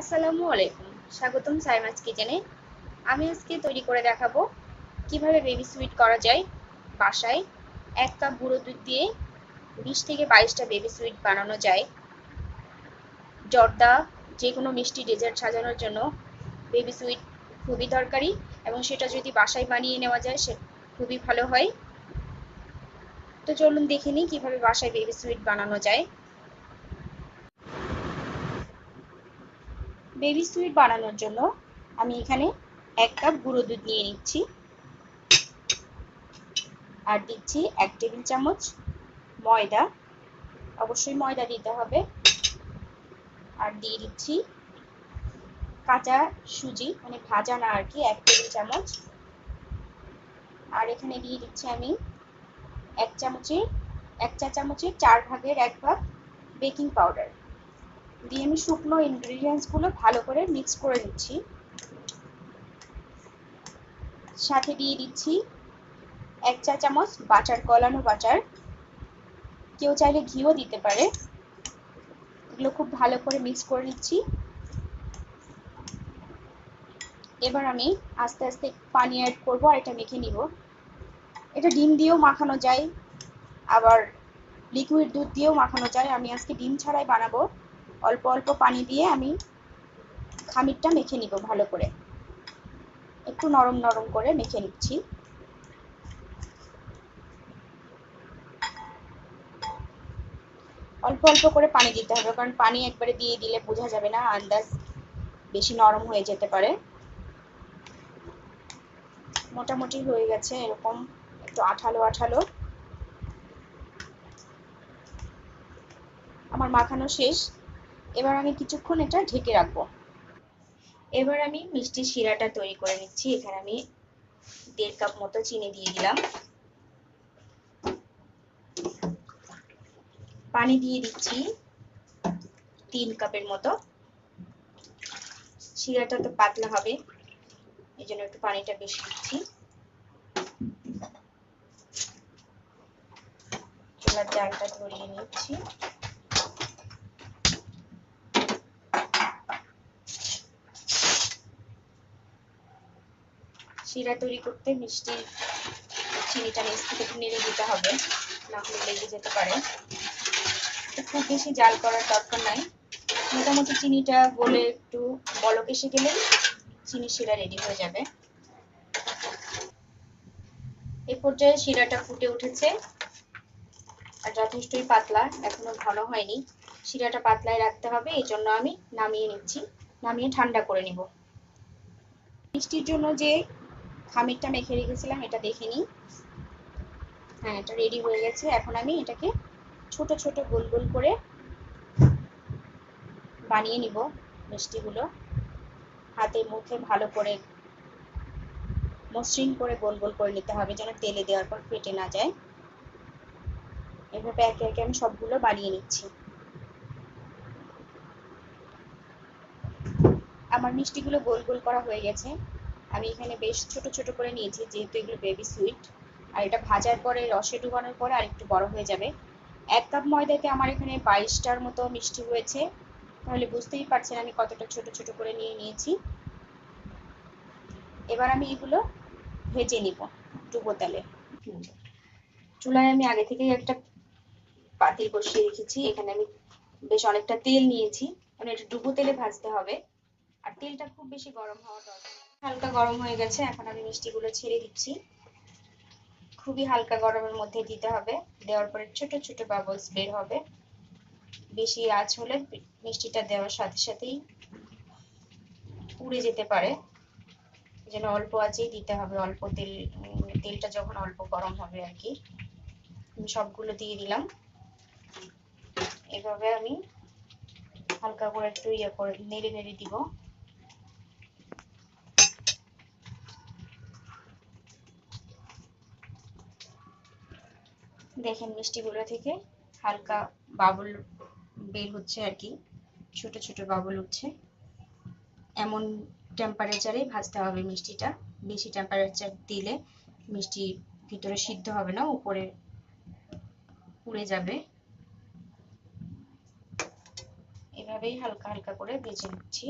আসসালামু আলাইকুম। স্বাগতম সাইমাস কিচেনে। আমি আজকে তৈরি করে দেখাবো কীভাবে বেবি সুইট করা যায় বাসায়। এক কাপ গুঁড়ো দুধ দিয়ে বিশ থেকে বাইশটা বেবি সুইট বানানো যায়। জর্দা যে কোনো মিষ্টি ডেজার্ট সাজানোর জন্য বেবি সুইট খুবই দরকারি এবং সেটা যদি বাসায় বানিয়ে নেওয়া যায়, সে খুবই ভালো হয়। তো চলুন দেখে নিই কীভাবে বাসায় বেবি সুইট বানানো যায়। বেবি সুইট বানানোর জন্য আমি এখানে এক কাপ গুঁড়ো দুধ নিয়ে নিচ্ছি। আর দিচ্ছি এক টেবিল চামচ ময়দা। অবশ্যই ময়দা দিতে হবে। আর দিয়ে দিচ্ছি কাঁচা সুজি মানে ভাজা না আর কি, এক টেবিল চামচ। আর এখানে দিয়ে দিচ্ছি আমি এক চামচের, এক চা চামচের চার ভাগের এক ভাগ বেকিং পাউডার দিয়ে আমি শুকনো ইনগ্রিডিয়েন্টসগুলো ভালো করে মিক্স করে দিচ্ছি সাথে দিয়ে দিচ্ছি এক চা চামচ বাটার কলানো বাটার। কেউ চাইলে ঘিও দিতে পারে। এগুলো খুব ভালো করে মিক্স করে নিচ্ছি। এবার আমি আস্তে আস্তে পানি অ্যাড করব আর এটা মেখে নিব। এটা ডিম দিয়েও মাখানো যায়, আবার লিকুইড দুধ দিয়েও মাখানো যায়। আমি আজকে ডিম ছাড়াই বানাবো। অল্প অল্প পানি দিয়ে আমি খামিরটা মেখে নিব ভালো করে। একটু নরম নরম করে মেখে নিচ্ছি। অল্প অল্প করে পানি দিতে হবে, কারণ পানি একবারে দিয়ে দিলে বোঝা যাবে না আন্দাজ বেশি নরম হয়ে যেতে পারে। মোটামুটি হয়ে গেছে এরকম, একটু আঠালো আঠালো। আমার মাখানো শেষ। এবার আমি কিছুক্ষণ এটা ঢেকে রাখব। এবার আমি মিষ্টি শিরাটা তৈরি করে নিচ্ছি। এখানে আমি দেড় কাপ মতো চিনি দিয়ে দিলাম। পানি দিয়ে দিচ্ছি তিন কাপের মতো। শিরাটা তো পাতলা হবে, এই জন্য একটু পানিটা বেশি দিচ্ছি। চুলার জালটা ধরিয়ে নিচ্ছি। শিরা তৈরি করতে মিষ্টি চিনিটা নিচ থেকে একটু নেড়ে দিতে হবে, না হলে লেগে যেতে পারে। খুব বেশি জাল করার দরকার নাই। মোটামুটি চিনিটা গলে একটু বলক এসে গেলে চিনি শিরা রেডি হয়ে যাবে। এই পর্যায়ে শিরাটা ফুটে উঠেছে আর যথেষ্টই পাতলা, এখনও ঘন হয়নি। শিরাটা পাতলায় রাখতে হবে, এই জন্য আমি নামিয়ে নিচ্ছি। নামিয়ে ঠান্ডা করে নিব। মিষ্টির জন্য যে খামিরটা মেখে রেখেছিলাম, এটা দেখে নিই। হ্যাঁ এটা রেডি হয়ে গেছে। এখন আমি এটাকে ছোট ছোট গোল গোল করে বানিয়ে নিব মিষ্টিগুলো। হাতে মুখে ভালো করে মসৃণ করে গোল গোল করে নিতে হবে যেন তেলে দেওয়ার পর ফেটে না যায়। এভাবে একে একে আমি সবগুলো বানিয়ে নিচ্ছি। আমার মিষ্টিগুলো গোল গোল করা হয়ে গেছে। আমি এখানে বেশ ছোট ছোট করে নিয়েছি, যেহেতু এগুলো বেবি সুইট আর এটা ভাজার পরে, রসে ডুবানোর পরে আর একটু বড় হয়ে যাবে। এক কাপ ময়দাতে আমার এখানে বাইশটার মতো মিষ্টি হয়েছে। তাহলে বুঝতেই পারছেন আমি কতটা ছোট ছোট করে নিয়ে নিয়েছি। এবার আমি এগুলো ভেজে নিব ডুবো তেলে। চুলায় আমি আগে থেকেই একটা পাতিল বসিয়ে রেখেছি। এখানে আমি বেশ অনেকটা তেল নিয়েছি। মানে এটা ডুবো তেলে ভাজতে হবে। আর তেলটা খুব বেশি গরম হওয়া দরকার হালকা গরম হয়ে গেছে, এখন আমি মিষ্টিগুলো ছেড়ে দিচ্ছি। খুবই হালকা গরমের মধ্যে দিতে হবে, দেওয়ার পরে ছোট ছোট বাবলস বের হবে। বেশি আঁচ হলে মিষ্টিটা দেওয়ার সাথে সাথেই পুড়ে যেতে পারে। যেন অল্প আঁচেই দিতে হবে, অল্প তেল তেলটা যখন অল্প গরম হবে আর কি। সবগুলো দিয়ে দিলাম। এভাবে আমি হালকা করে একটু ইয়ে করে, নেড়ে নেড়ে দিব। দেখেন মিষ্টিগুলো থেকে হালকা বাবল বের হচ্ছে আর কি। ছোট ছোট বাবল উঠছে। এমন টেম্পারেচারে ভাজতে হবে মিষ্টিটা। বেশি টেম্পারেচার দিলে মিষ্টি ভিতরে সিদ্ধ হবে না, উপরে পুড়ে যাবে। এভাবেই হালকা হালকা করে ভেজে নিচ্ছি।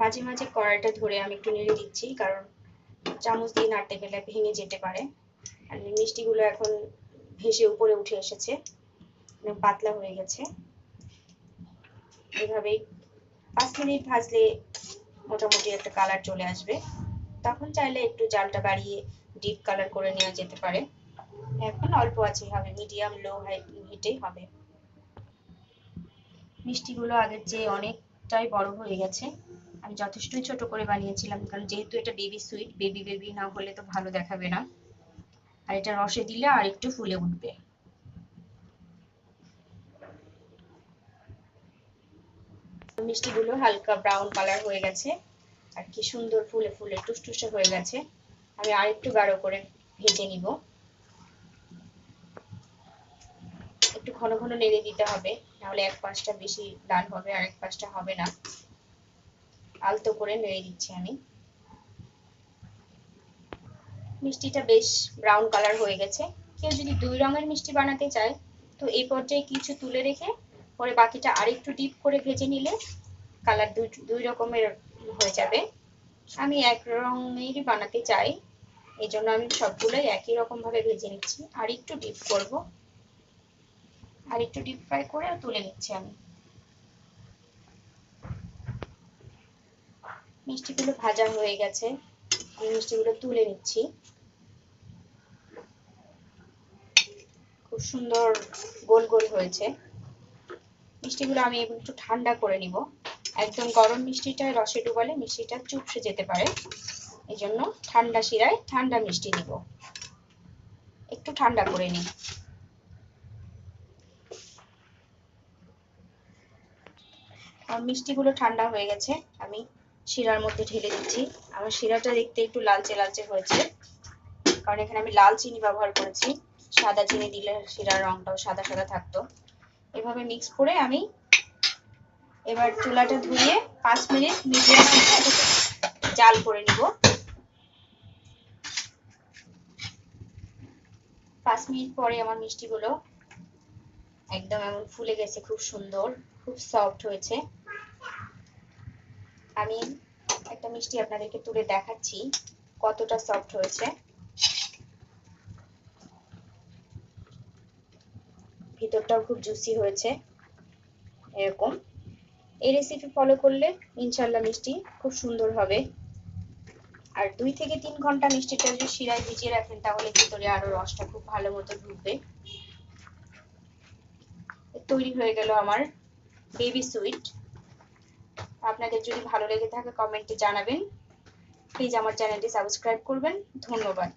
মাঝে মাঝে কড়াইটা ধরে আমি একটু নেড়ে দিচ্ছি, কারণ চামচ দিয়ে নাড়তে গেলে ভেঙে যেতে পারে। আর মিষ্টিগুলো এখন ভেসে উপরে উঠে এসেছে। মানে পাতলা হয়ে গেছে। এভাবেই পাঁচ মিনিট ভাজলে মোটামুটি একটা কালার চলে আসবে। তখন চাইলে একটু জালটা বাড়িয়ে ডিপ কালার করে নেওয়া যেতে পারে। এখন অল্প আছে, হবে মিডিয়াম লো হিটেই হবে। মিষ্টিগুলো আগের চেয়ে অনেকটাই বড় হয়ে গেছে। আমি যথেষ্টই ছোট করে বানিয়েছিলাম, কারণ যেহেতু এটা বেবি সুইট বেবি বেবি না হলে তো ভালো দেখাবে না। আর এটা রসে দিলে আর একটু ফুলে উঠবে। মিষ্টিগুলো হালকা ব্রাউন কালার হয়ে গেছে। আর কি সুন্দর ফুলে ফুলে, টুসটুসে হয়ে গেছে। আমি আর একটু গাঢ় করে ভেজে নিব। একটু ঘন ঘন নেড়ে দিতে হবে, নাহলে এক পাশটা বেশি লাল হবে আর এক পাশটা হবে না। আলতো করে নেড়ে দিচ্ছি আমি। মিষ্টিটা বেশ ব্রাউন কালার হয়ে গেছে। কেউ যদি দুই রঙের মিষ্টি বানাতে চায়, তো এই পর্যায়ে কিছু তুলে রেখে পরে বাকিটা আরেকটু ডিপ করে ভেজে নিলে কালার দুই দুই রকমের হয়ে যাবে। আমি এক রঙেরই বানাতে চাই এই জন্য আমি সবগুলোই একই রকম ভাবে ভেজে নিচ্ছি। আর একটু ডিপ করব। আর একটু ডিপ ফ্রাই করে তুলে নিচ্ছি আমি। মিষ্টিগুলো ভাজা হয়ে গেছে। আমি মিষ্টিগুলো তুলে নিচ্ছি। খুব সুন্দর গোল গোল হয়েছে। মিষ্টিগুলো আমি একটু ঠান্ডা করে নিব। একদম গরম মিষ্টিটা, রসে ডুবালে মিষ্টিটা চুপসে যেতে পারে। এই জন্য ঠান্ডা শিরায় ঠান্ডা মিষ্টি দিব একটু ঠান্ডা করে নিই। মিষ্টিগুলো ঠান্ডা হয়ে গেছে। আমি শিরার মধ্যে ঢেলে দিচ্ছি। আমার শিরাটা দেখতে একটু লালচে লালচে হয়েছে। কারণ এখানে আমি লাল চিনি ব্যবহার করেছি। সাদা চিনি দিলে শিরার রংটাও সাদা সাদা থাকতো। এভাবে মিক্স করে আমি এবার চুলাটা ধুয়ে পাঁচ মিনিট মিডিয়াম জাল করে নিব। পাঁচ মিনিট পরে আমার মিষ্টিগুলো একদম এমন ফুলে গেছে, খুব সুন্দর, খুব সফট হয়েছে। আমি একটা মিষ্টি আপনাদেরকে তুলে দেখাচ্ছি, কতটা সফট হয়েছে। ভিতরটাও খুব জুসি হয়েছে, এরকম। এই রেসিপি ফলো করলে ইনশাল্লাহ মিষ্টি খুব সুন্দর হবে। আর দুই থেকে তিন ঘণ্টা মিষ্টিটা যদি শিরায় ভিজিয়ে রাখেন, তাহলে ভিতরে আরও রসটা খুব ভালো মতো ঢুকবে। তৈরি হয়ে গেল আমার বেবি সুইট আপনাদের যদি ভালো লেগে থাকে কমেন্টে জানাবেন। প্লিজ আমার চ্যানেলটি সাবস্ক্রাইব করবেন। ধন্যবাদ।